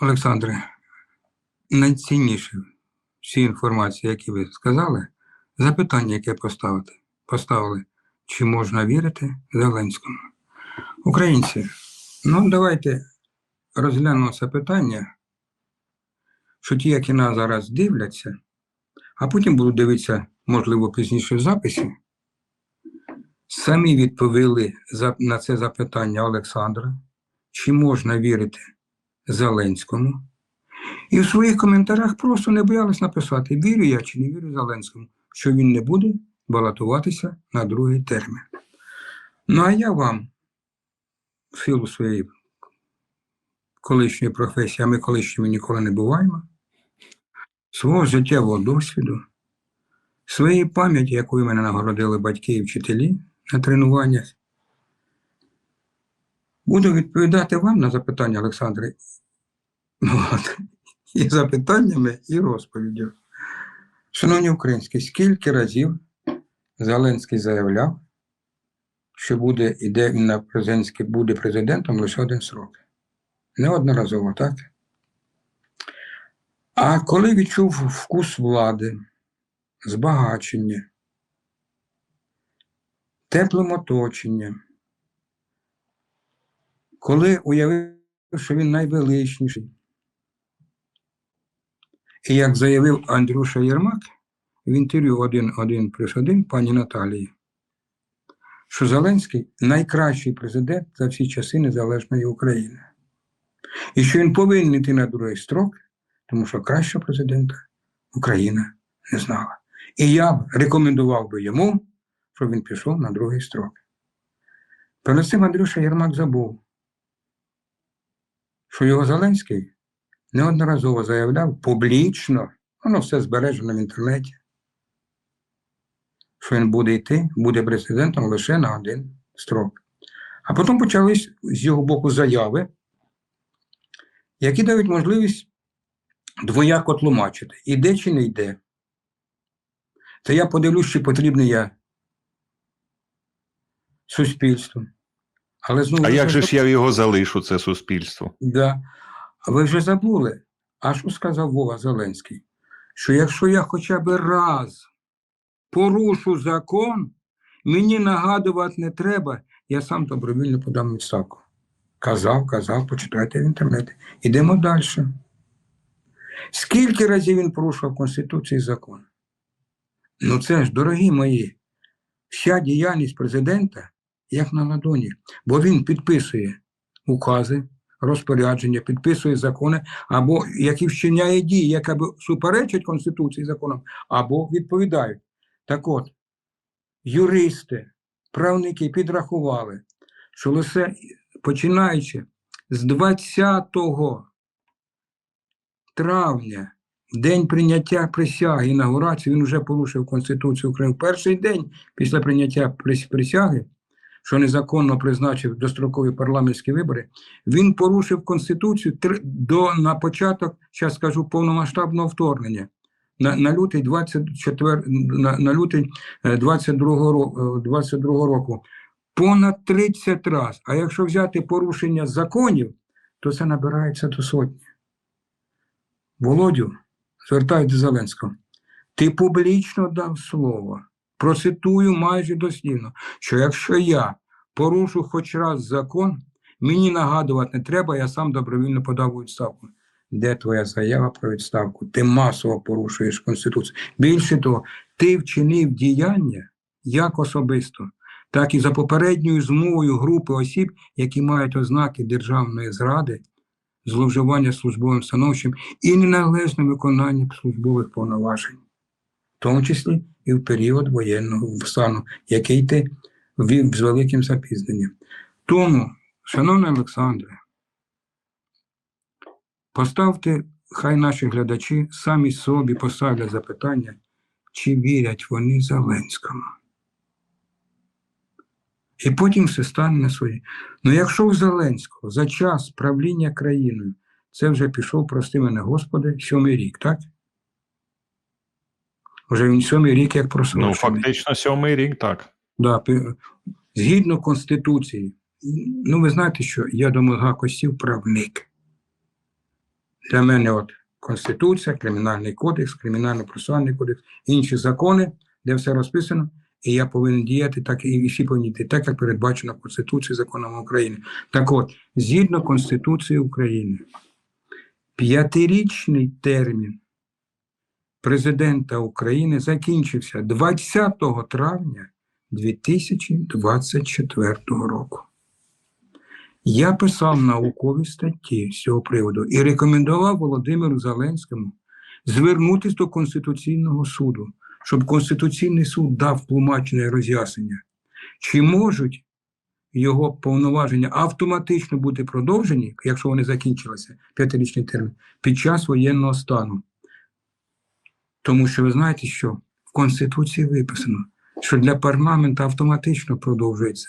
Олександре, найцінніше всі інформації, які ви сказали, запитання, яке поставити, поставили, чи можна вірити Зеленському. Українці, ну давайте розглянемо це питання, що ті, які нас зараз дивляться, а потім будуть дивитися, можливо, пізніше в записі, самі відповіли на це запитання Олександра, чи можна вірити Зеленському. І в своїх коментарях просто не боялись написати, вірю я чи не вірю Зеленському, що він не буде балотуватися на другий термін. Ну а я вам, в силу своєї колишньої професії, а ми колишніми ніколи не буваємо, свого життєвого досвіду, своєї пам'яті, якою мене нагородили батьки і вчителі на тренуваннях, буду відповідати вам на запитання, Олександре, От. І запитаннями, і розповіддю. Шановні українські, скільки разів Зеленський заявляв, що буде, іде він на президентський, буде президентом лише один срок. Неодноразово, так? А коли відчув вкус влади, збагачення, теплим оточенням, коли уявив, що він найвеличніший, і як заявив Андрюша Єрмак в інтерв'ю 1, 1 плюс 1 пані Наталії, що Зеленський найкращий президент за всі часи незалежної України. І що він повинен йти на другий строк, тому що кращого президента Україна не знала. І я б рекомендував би йому, щоб він пішов на другий строк. Перед цим Андрюша Єрмак забув, що його Зеленський неодноразово заявляв публічно, воно все збережено в інтернеті, що він буде йти, буде президентом лише на один строк. А потім почались з його боку заяви, які дають можливість двояко тлумачити, іде чи не йде. Це я подивлюсь, чи потрібний я суспільству. Але знову А як же ж я його залишу, це суспільство? Да. А ви вже забули, а що сказав Вова Зеленський? Що якщо я хоча б раз порушу закон, мені нагадувати не треба, я сам добровільно подам відставку. Казав, казав, почитайте в інтернеті. Ідемо далі. Скільки разів він порушував Конституцію і закон? Ну це ж, дорогі мої, вся діяльність президента як на ладоні, бо він підписує укази, розпорядження, підписує закони, або які вчиняє дії, які суперечать Конституції законам, або відповідають. Так от, юристи, правники підрахували, що лише починаючи з 20 травня, день прийняття присяги інаугурації, він вже порушив Конституцію України. Перший день після прийняття присяги що незаконно призначив дострокові парламентські вибори, він порушив Конституцію до, на початок, зараз скажу, повномасштабного вторгнення. На, на лютий 24, на, на лютий е, 22 року, 22 року понад 30 разів. А якщо взяти порушення законів, то це набирається до сотні. Володю, звертаюся до Зеленського, ти публічно дав слово, процитую майже дослівно, що якщо я порушу хоч раз закон, мені нагадувати не треба, я сам добровільно подав відставку. Де твоя заява про відставку? Ти масово порушуєш Конституцію. Більше того, ти вчинив діяння як особисто, так і за попередньою змовою групи осіб, які мають ознаки державної зради, зловживання службовим становищем і неналежне виконання службових повноважень, в тому числі і в період воєнного стану, який ти ввів з великим запізненням. Тому, шановний Олександре, поставте, хай наші глядачі самі собі поставлять запитання, чи вірять вони Зеленському. І потім все стане на своє. Ну, якщо у Зеленського за час правління країною це вже пішов, прости мене, Господи, сьомий рік, так? Вже він сьомий рік як Ну, фактично, сьомий рік, так. Да, згідно Конституції, ну ви знаєте, що я до мозга костів правник. Для мене от Конституція, Кримінальний кодекс, Кримінально-процесуальний кодекс, інші закони, де все розписано, і я повинен діяти так, і всі повинні діяти так, як передбачено Конституцією законами України. Так от, згідно Конституції України, п'ятирічний термін президента України закінчився 20 травня 2024 року. Я писав наукові статті з цього приводу і рекомендував Володимиру Зеленському звернутися до Конституційного суду, щоб Конституційний суд дав тлумачне роз'яснення, чи можуть його повноваження автоматично бути продовжені, якщо вони закінчилися п'ятирічний термін, під час воєнного стану. Тому що ви знаєте, що в Конституції виписано, що для парламенту автоматично продовжується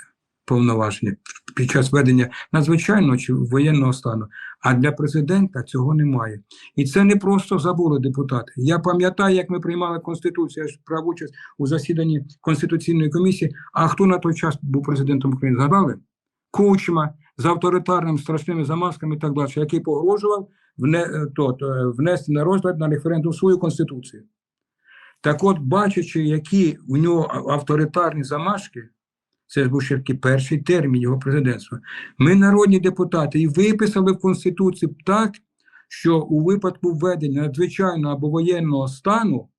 повноваження під час ведення надзвичайного чи воєнного стану, а для президента цього немає. І це не просто забули депутати. Я пам'ятаю, як ми приймали Конституцію, я ж брав участь у засіданні Конституційної комісії. А хто на той час був президентом України? Згадали? Кучма з авторитарними страшними замазками і так далі, який погрожував вне, е, то, то, внести на розгляд на референдум свою конституцію. Так от, бачачи, які у нього авторитарні замашки, це був ще такий перший термін його президентства, ми, народні депутати, і виписали в Конституції так, що у випадку введення надзвичайного або воєнного стану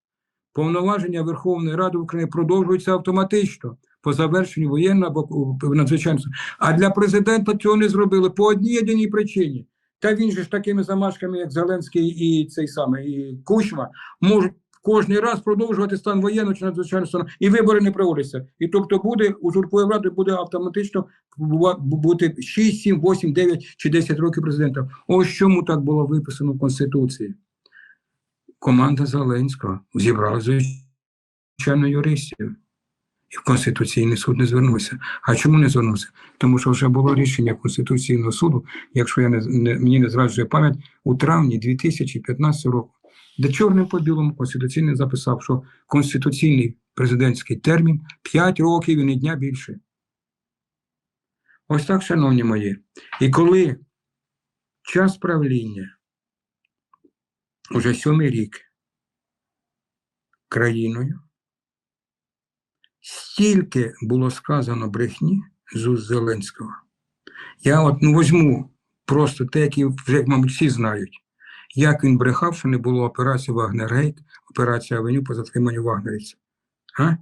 повноваження Верховної Ради України продовжуються автоматично по завершенню воєнного надзвичайного стану. А для президента цього не зробили по одній єдиній причині. Та він же ж такими замашками, як Зеленський і цей самий і Кучма, можуть кожний раз продовжувати стан воєнного чи надзвичайного стану, і вибори не проводяться. І тобто буде узурпує владу, буде автоматично бути 6, 7, 8, 9 чи 10 років президентом. Ось чому так було виписано в Конституції. Команда Зеленського зібрала звичайно юристів. І в Конституційний суд не звернувся. А чому не звернувся? Тому що вже було рішення Конституційного суду, якщо я не, не мені не зраджує пам'ять, у травні 2015 року, де чорним по білому Конституційний записав, що конституційний президентський термін 5 років і не дня більше. Ось так, шановні мої. І коли час правління, уже сьомий рік країною, стільки було сказано брехні з уст Зеленського. Я от ну, візьму просто те, які вже, мабуть, всі знають, як він брехав, що не було операції Вагнергейт, операція Авеню по затриманню вагнерівців. А?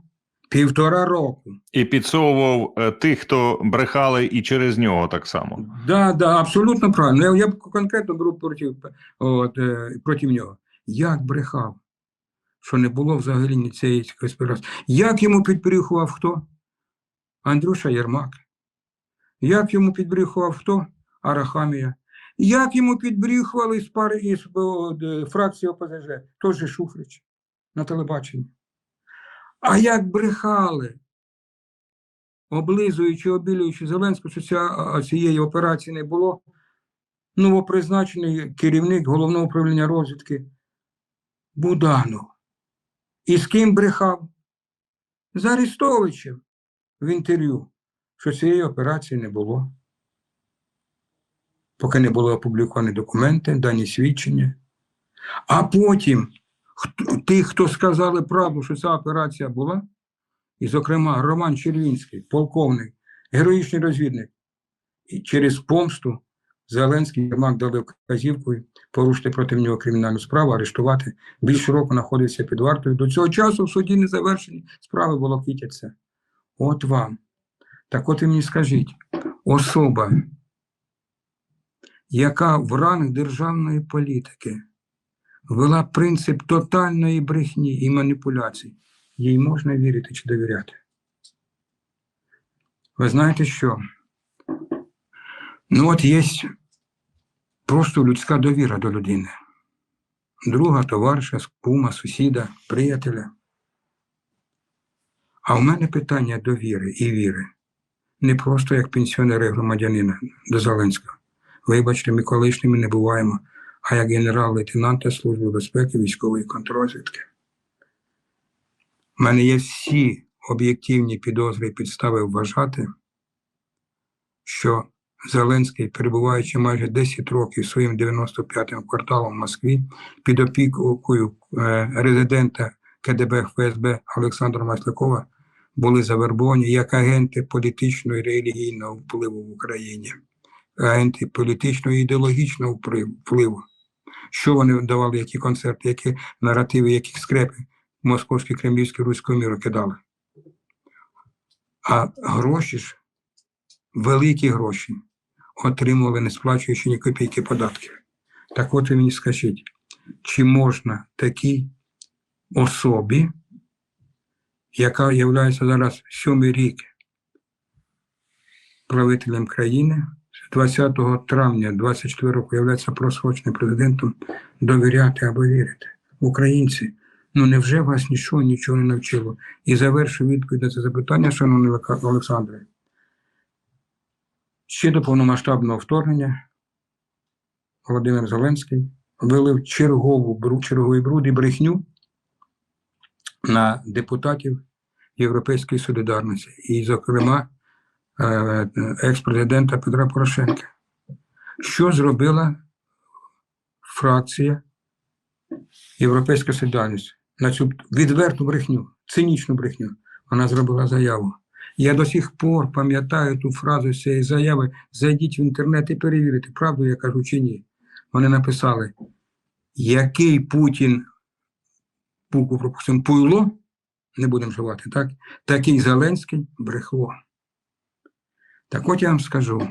Півтора року. І підсовував е, тих, хто брехали, і через нього так само. Да, да, абсолютно правильно. Я, я конкретно беру проти, от, е, проти нього. Як брехав, що не було взагалі ні цієї конспірації. Як йому підбріхував хто? Андрюша Єрмак. Як йому підбріхував хто? Арахамія. Як йому підбріхували із пари із фракції ОПЗЖ? Той же Шуфрич на телебаченні. А як брехали? облизуючи, обілюючи Зеленського, що ця, цієї операції не було, новопризначений керівник головного управління розвідки Буданов. І з ким брехав? З Арестовичем в інтерв'ю, що цієї операції не було. Поки не були опубліковані документи, дані свідчення. А потім ті, хто сказали правду, що ця операція була, і, зокрема, Роман Червінський, полковник, героїчний розвідник. І через помсту Зеленський Єрмак дали вказівку порушити проти нього кримінальну справу, арештувати. Більше року знаходився під вартою. До цього часу в суді не завершені справи волокітяться. От вам. Так от ви мені скажіть, особа, яка в ранг державної політики вела принцип тотальної брехні і маніпуляцій, їй можна вірити чи довіряти. Ви знаєте що? Ну от є просто людська довіра до людини. Друга, товариша, кума, сусіда, приятеля. А в мене питання довіри і віри. Не просто як пенсіонери громадянина до Зеленського. Вибачте, ми колишніми не буваємо, а як генерал-лейтенанта Служби безпеки військової контррозвідки. У мене є всі об'єктивні підозри і підстави вважати, що Зеленський, перебуваючи майже 10 років своїм 95-м кварталом в Москві під опікою е, резидента КДБ ФСБ Олександра Маслякова, були завербовані як агенти політичного і релігійного впливу в Україні, агенти політичного і ідеологічного впливу-. Що вони давали, які концерти, які наративи, які скрепи московські, кремлівські, руського міру кидали. А гроші ж, великі гроші, отримували, не сплачуючи ні копійки податків. Так от ви мені скажіть, чи можна такій особі, яка є зараз сьомий рік правителем країни, 20 травня 24 року являється просроченим президентом, довіряти або вірити. Українці, ну невже вас нічого нічого не навчило? І завершу відповідь на це запитання, шановний Олександре. Ще до повномасштабного вторгнення Володимир Зеленський вилив чергову черговий бруд і брехню на депутатів Європейської солідарності, і, зокрема, е, екс-президента Петра Порошенка. Що зробила фракція Європейська солідарність на цю відверту брехню, цинічну брехню? Вона зробила заяву. Я до сих пор пам'ятаю ту фразу цієї заяви. Зайдіть в інтернет і перевірите, правду я кажу чи ні. Вони написали, який Путін букву пропустимо пуйло, не будемо вживати, так? Такий Зеленський брехло. Так от я вам скажу,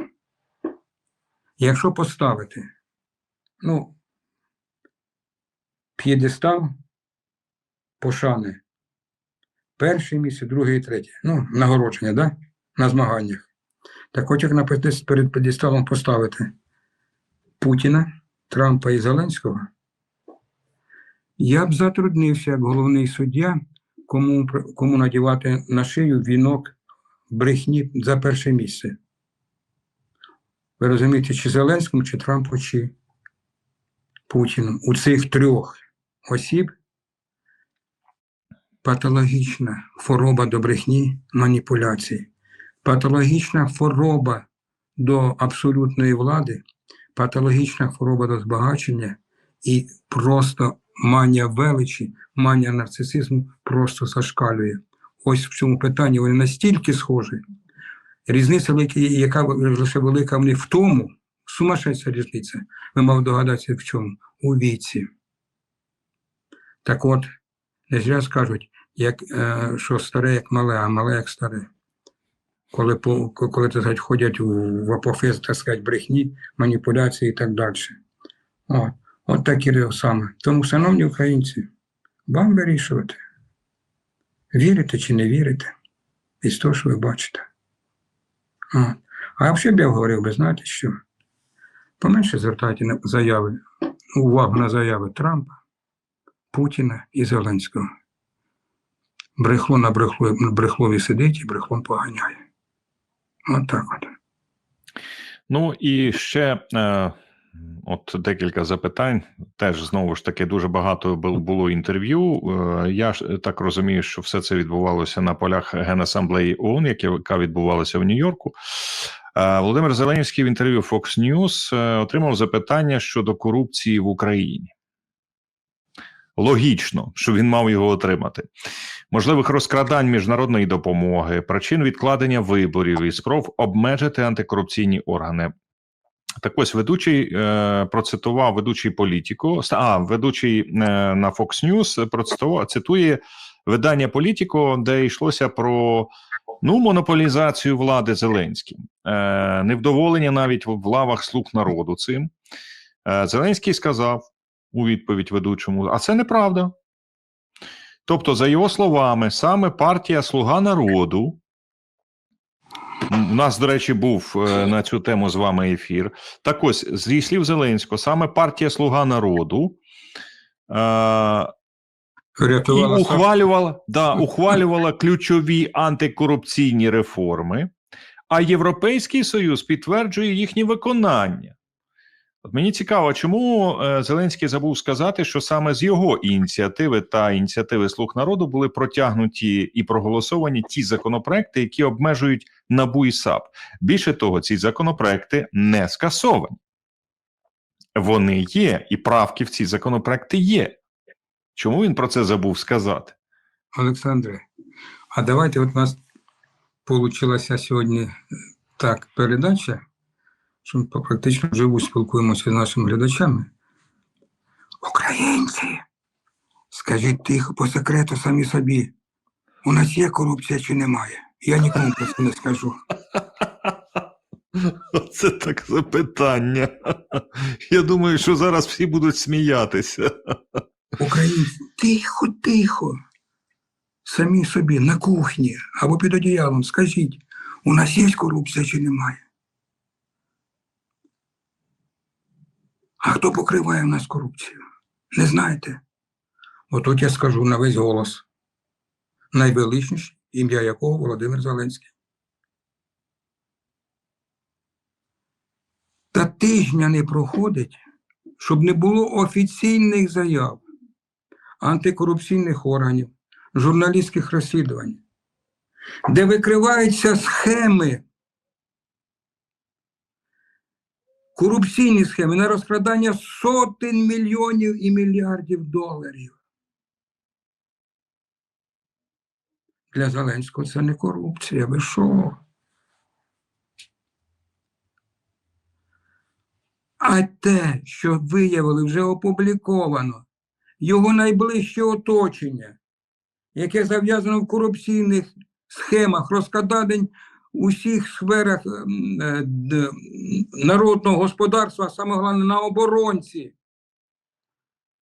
якщо поставити, ну, п'єдестал пошани, перше місце, друге і третє, ну, нагородження, да? на змаганнях. Так от як на перед п'єдесталом поставити Путіна, Трампа і Зеленського, я б затруднився як головний суддя, кому, кому надівати на шию вінок брехні за перше місце. Ви розумієте, чи Зеленському, чи Трампу, чи Путіну. У цих трьох осіб патологічна хвороба до брехні, маніпуляції, патологічна хвороба до абсолютної влади, патологічна хвороба до збагачення і просто манія величі, манія нарцисизму просто зашкалює. Ось в цьому питанні вони настільки схожі. Різниця, яка лише велика в них в тому, сумасшедша різниця, ви мав догадатися в чому? У віці. Так от, не зря скажуть, як, е, що старе як мале, а мале як старе. Коли, коли так сказати, ходять в апофез, так сказати, брехні, маніпуляції і так далі. От, от такі саме. Тому, шановні українці, вам вирішувати, вірите чи не вірите, із того, що ви бачите. От. А взагалі б я говорив би, знаєте що? Поменше звертайте на заяви, увагу на заяви Трампа, Путіна і Зеленського. Брехло на брехло, брехлові сидить і брехлом поганяє. От так от. Ну і ще е, от декілька запитань. Теж знову ж таки дуже багато було інтерв'ю. Е, я ж так розумію, що все це відбувалося на полях Генасамблеї ООН, яка відбувалася в Нью-Йорку. Е, Володимир Зеленський в інтерв'ю Fox News е, отримав запитання щодо корупції в Україні. Логічно, що він мав його отримати. Можливих розкрадань міжнародної допомоги, причин відкладення виборів і спроб обмежити антикорупційні органи. Так ось ведучий е, процитував ведучий політику. А ведучий е, на Fox News процитував цитує видання Політіко, де йшлося про ну монополізацію влади Зеленським, е, невдоволення навіть в лавах слуг народу цим. Е, Зеленський сказав у відповідь ведучому: а це неправда. Тобто, за його словами, саме партія Слуга народу. У нас, до речі, був е, на цю тему з вами ефір. Так ось, зі слів Зеленського, саме партія Слуга народу е, і ухвалювала, да, ухвалювала ключові антикорупційні реформи, а Європейський Союз підтверджує їхнє виконання. От мені цікаво, чому е, Зеленський забув сказати, що саме з його ініціативи та ініціативи Слуг народу були протягнуті і проголосовані ті законопроекти, які обмежують НАБУ і САП. Більше того, ці законопроекти не скасовані. Вони є, і правки в ці законопроекти є. Чому він про це забув сказати? Олександре, а давайте от у нас получилася сьогодні е, так передача, що ми практично вживу спілкуємося з нашими глядачами. Українці, скажіть тихо по секрету самі собі. У нас є корупція чи немає? Я нікому про це не скажу. Це так запитання. Я думаю, що зараз всі будуть сміятися. Українці, тихо, тихо. Самі собі на кухні або під одіялом скажіть, у нас є корупція чи немає? А хто покриває в нас корупцію? Не знаєте? От я скажу на весь голос. Найвеличніше ім'я якого Володимир Зеленський. Та тижня не проходить, щоб не було офіційних заяв антикорупційних органів, журналістських розслідувань, де викриваються схеми, корупційні схеми на розкрадання сотень мільйонів і мільярдів доларів. Для Зеленського це не корупція. Ви що? А те, що виявили, вже опубліковано, його найближче оточення, яке зав'язано в корупційних схемах, розкрадань у всіх сферах ем, е, народного господарства, а саме головне на оборонці,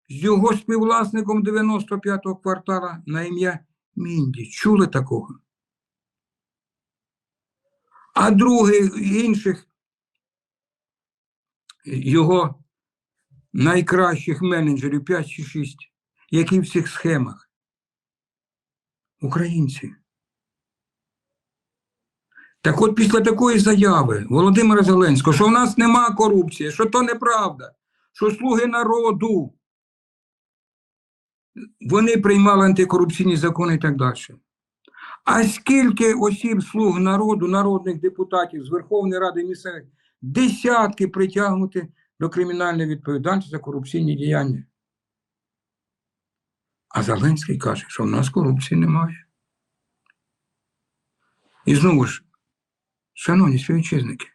з його співвласником 95-го квартала на ім'я Мінді. Чули такого? А других інших його найкращих менеджерів 5 чи 6, які в цих схемах. Українці. Так от після такої заяви Володимира Зеленського, що в нас нема корупції, що то неправда, що слуги народу, вони приймали антикорупційні закони і так далі. А скільки осіб слуг народу, народних депутатів з Верховної Ради місцевих, десятки притягнути до кримінальної відповідальності за корупційні діяння. А Зеленський каже, що в нас корупції немає. І знову ж, шановні співвітчизники,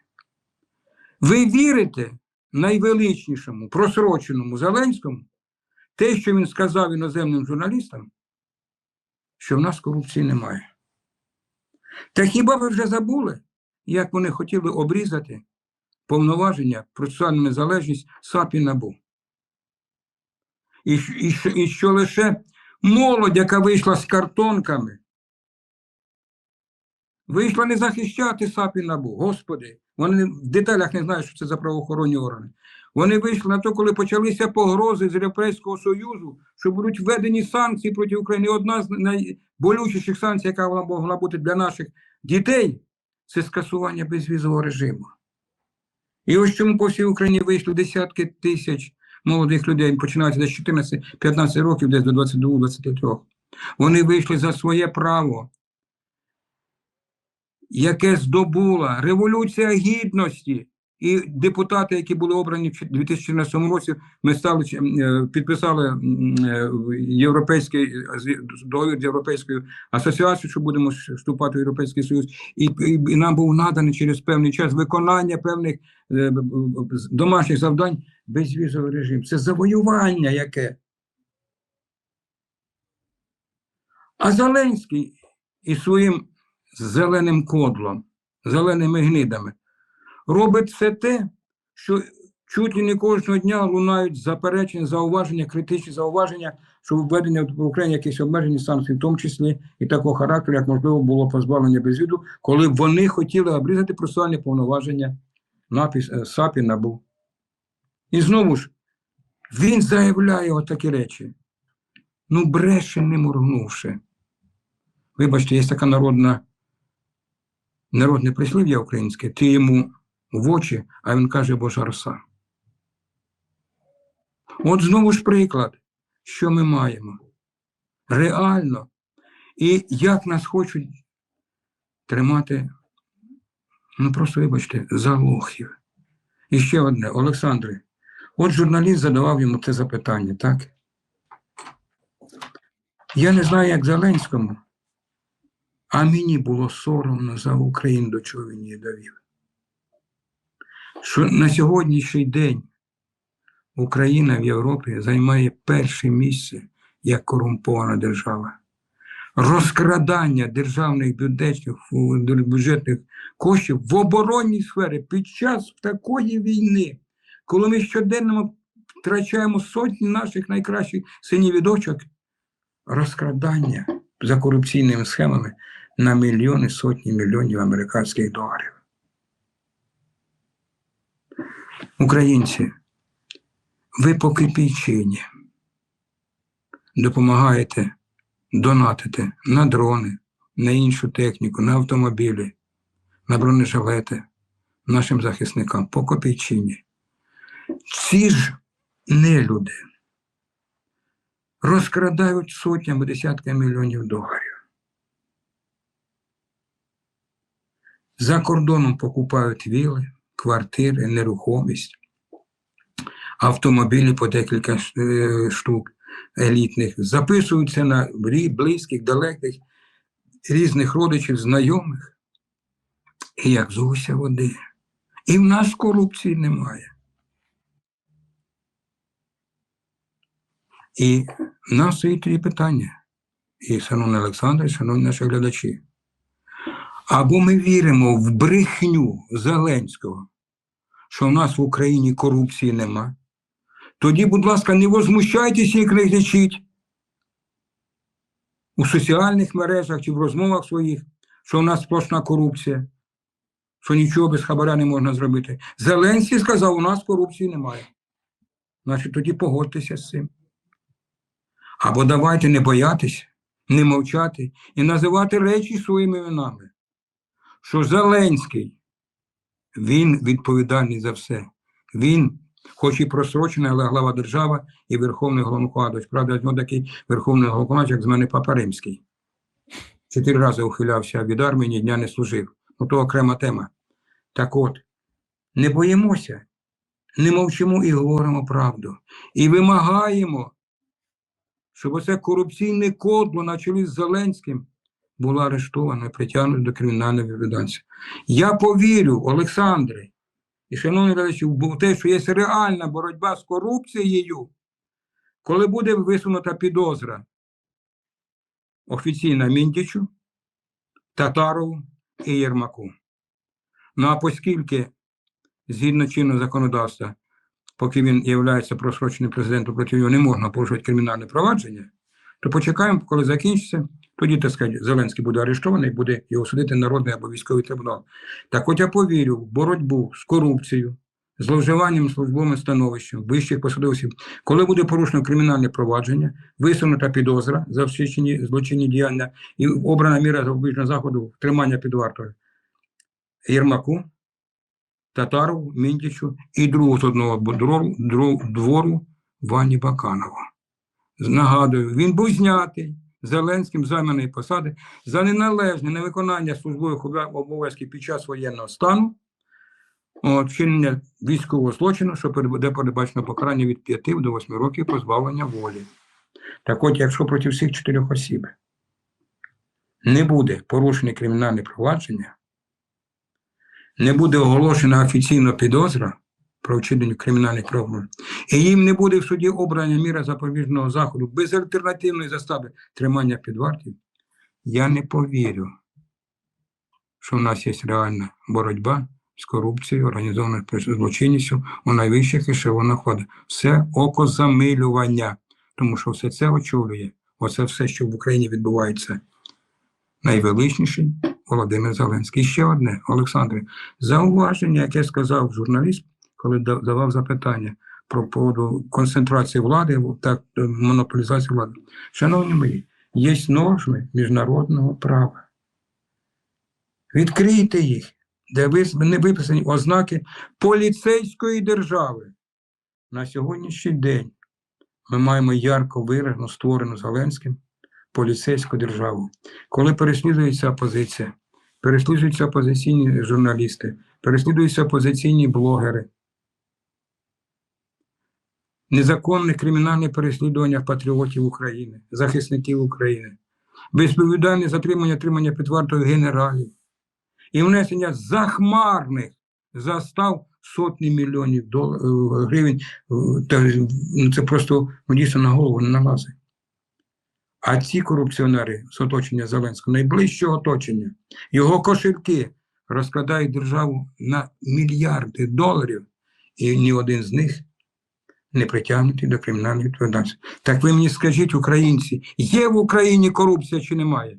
ви вірите найвеличнішому, просроченому Зеленському, те, що він сказав іноземним журналістам, що в нас корупції немає. Та хіба ви вже забули, як вони хотіли обрізати повноваження, процесуальну незалежність САП і НАБУ? І, і, і що лише молодь, яка вийшла з картонками, вийшла не захищати САП і НАБУ. Господи, вони в деталях не знають, що це за правоохоронні органи. Вони вийшли на то, коли почалися погрози з Європейського Союзу, що будуть введені санкції проти України. Одна з найболючіших санкцій, яка могла бути для наших дітей, це скасування безвізового режиму. І ось чому по всій Україні вийшли десятки тисяч молодих людей, починаючи десь 14-15 років, десь до 22-23. Вони вийшли за своє право, яке здобула Революція Гідності. І депутати, які були обрані в 2014 році, ми стали е, підписали е, європейський договір з європейською асоціацією, що будемо вступати в Європейський Союз, і, і, і нам був наданий через певний час виконання певних е, домашніх завдань безвізовий режим. Це завоювання яке. А Зеленський із своїм зеленим кодлом, зеленими гнидами робить все те, що чуть не кожного дня лунають заперечення, зауваження, критичні зауваження, що введення в Україні якісь обмежені санкції, в тому числі і такого характеру, як можливо було позбавлення безвіду, коли вони хотіли обрізати процесуальні повноваження напис е, САП і НАБУ. І знову ж, він заявляє отакі речі. Ну, бреше не моргнувши. Вибачте, є така народна, народне прислів'я українське, ти йому в очі, а він каже Божа роса. От знову ж приклад, що ми маємо. Реально. І як нас хочуть тримати, ну просто вибачте, за лохів. І ще одне, Олександре, от журналіст задавав йому це запитання, так? Я не знаю, як Зеленському, а мені було соромно за Україну, до чого він її довів. Що на сьогоднішній день Україна в Європі займає перше місце як корумпована держава. Розкрадання державних бюджетних, бюджетних коштів в оборонній сфері під час такої війни, коли ми щоденно втрачаємо сотні наших найкращих синів і дочок, розкрадання за корупційними схемами на мільйони, сотні мільйонів американських доларів. Українці, ви по кипійчині допомагаєте донатити на дрони, на іншу техніку, на автомобілі, на бронежилети нашим захисникам по копійчині. Ці ж нелюди розкрадають сотнями, десятками мільйонів доларів. За кордоном покупають віли, квартири, нерухомість, автомобілі по декілька е, штук елітних, записуються на близьких, далеких, різних родичів, знайомих. І як з води. І в нас корупції немає. І в нас стоїть тоді питання. І, шановний Олександр, і шановні наші глядачі. Або ми віримо в брехню Зеленського, що в нас в Україні корупції нема. Тоді, будь ласка, не возмущайтеся і кричіть у соціальних мережах чи в розмовах своїх, що в нас сплошна корупція, що нічого без хабаря не можна зробити. Зеленський сказав, у нас корупції немає. Значить, тоді погодьтеся з цим. Або давайте не боятися, не мовчати і називати речі своїми іменами. Що Зеленський, він відповідальний за все. Він, хоч і просрочений, але глава держави і Верховний головнокомандувач. Правда, нього такий Верховний головнокомандувач, як з мене Папа Римський. Чотири рази ухилявся від армії, ні дня не служив. Ну, то окрема тема. Так от, не боїмося, не мовчимо і говоримо правду. І вимагаємо, щоб оце корупційне кодло на чолі з Зеленським було арештовано і притягнуто до кримінальної відповідальності. Я повірю, Олександре, і шановні глядачі, в те, що є реальна боротьба з корупцією, коли буде висунута підозра офіційна Міндічу, Татарову і Єрмаку. Ну а оскільки, згідно чинного законодавства, поки він є просроченим президентом, проти нього не можна порушувати кримінальне провадження, то почекаємо, коли закінчиться, тоді, так сказати, Зеленський буде арештований, буде його судити народний або військовий трибунал. Так от я повірю в боротьбу з корупцією, зловживанням службовим становищем вищих посадовців, коли буде порушено кримінальне провадження, висунута підозра за вчинені злочинні діяння і обрана міра запобіжного заходу тримання під вартою Єрмаку, Татарову, Міндічу і другу з одного двору, двору Вані Баканова. Нагадую, він був знятий Зеленським займаної посади за неналежне невиконання службових обов'язків під час воєнного стану, вчинення військового злочину, що де передбачено покарання від 5 до 8 років позбавлення волі. Так от, якщо проти всіх чотирьох осіб не буде порушення кримінальне провадження, не буде оголошена офіційна підозра про вчинення кримінальних правопорушень, і їм не буде в суді обрання міра запобіжного заходу без альтернативної застави тримання під вартою, я не повірю, що в нас є реальна боротьба з корупцією, організованою злочинністю у найвищих ешелонах влади. Все окозамилювання, тому що все це очолює, оце все, що в Україні відбувається. Найвеличніший Володимир Зеленський. І ще одне, Олександре, зауваження, яке сказав журналіст, коли давав запитання про поводу концентрації влади та е, монополізації влади. Шановні мої, є норми міжнародного права. Відкрийте їх, де не виписані ознаки поліцейської держави. На сьогоднішній день ми маємо ярко виражену, створену Зеленським поліцейську державу. Коли переслідується опозиція, переслідуються опозиційні журналісти, переслідуються опозиційні блогери, незаконне кримінальне переслідування патріотів України, захисників України, безповідальне затримання тримання під вартою генералів і внесення захмарних застав сотні мільйонів е, гривень. е, ну, це просто ну, дійсно на голову не налазить. А ці корупціонери з оточення Зеленського, найближчого оточення, його кошельки розкрадають державу на мільярди доларів, і ні один з них не притягнуті до кримінальної відповідальності. Так ви мені скажіть, українці, є в Україні корупція чи немає?